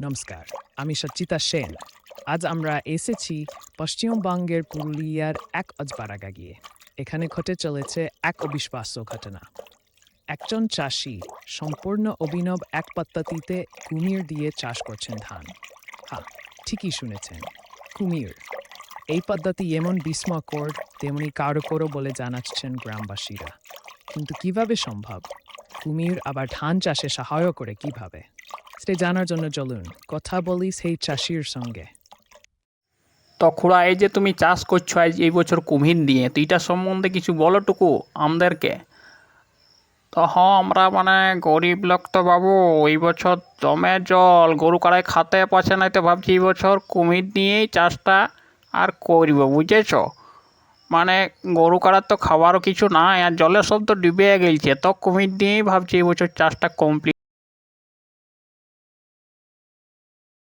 নমস্কার, আমি সচ্চিতা সেন। আজ আমরা এসেছি পশ্চিমবঙ্গের পুরুলিয়ার এক অজপাড়াগা গিয়ে। এখানে ঘটে চলেছে এক অবিশ্বাস্য ঘটনা। একজন চাষি সম্পূর্ণ অভিনব এক পদ্ধতিতে কুমির দিয়ে চাষ করছেন ধান। হ্যাঁ ঠিকই শুনেছেন, কুমির। এই পদ্ধতি এমন বিস্ময়কর, তেমনি কার্যকরও বলে জানাচ্ছেন গ্রামবাসীরা। কিন্তু কীভাবে সম্ভব? কুমির আবার ধান চাষে সহায় করে কীভাবে? সেটা জানার জন্য চলুন, কথা বলি সেই চাষির সঙ্গে। তো খুড়া, এই যে তুমি চাষ করছ আজ এই বছর কুমির দিয়ে তো এটা সম্বন্ধে কিছু বলো টুকু আমাদেরকে। তো হ্যাঁ আমরা মানে গরিব লোক তো বাবু, এই বছর জমে জল, গরু কাড়ায় খাতে পাচ্ছে না, তো ভাবছি এই বছর কুমির নিয়েই চাষটা আর করব, বুঝেছ? মানে গরু কাড়ার তো খাবারও কিছু নাই, আর জলের সব তো ডুবে গেছে, তো কুমির দিয়েই ভাবছি এই বছর চাষটা কমপ্লিট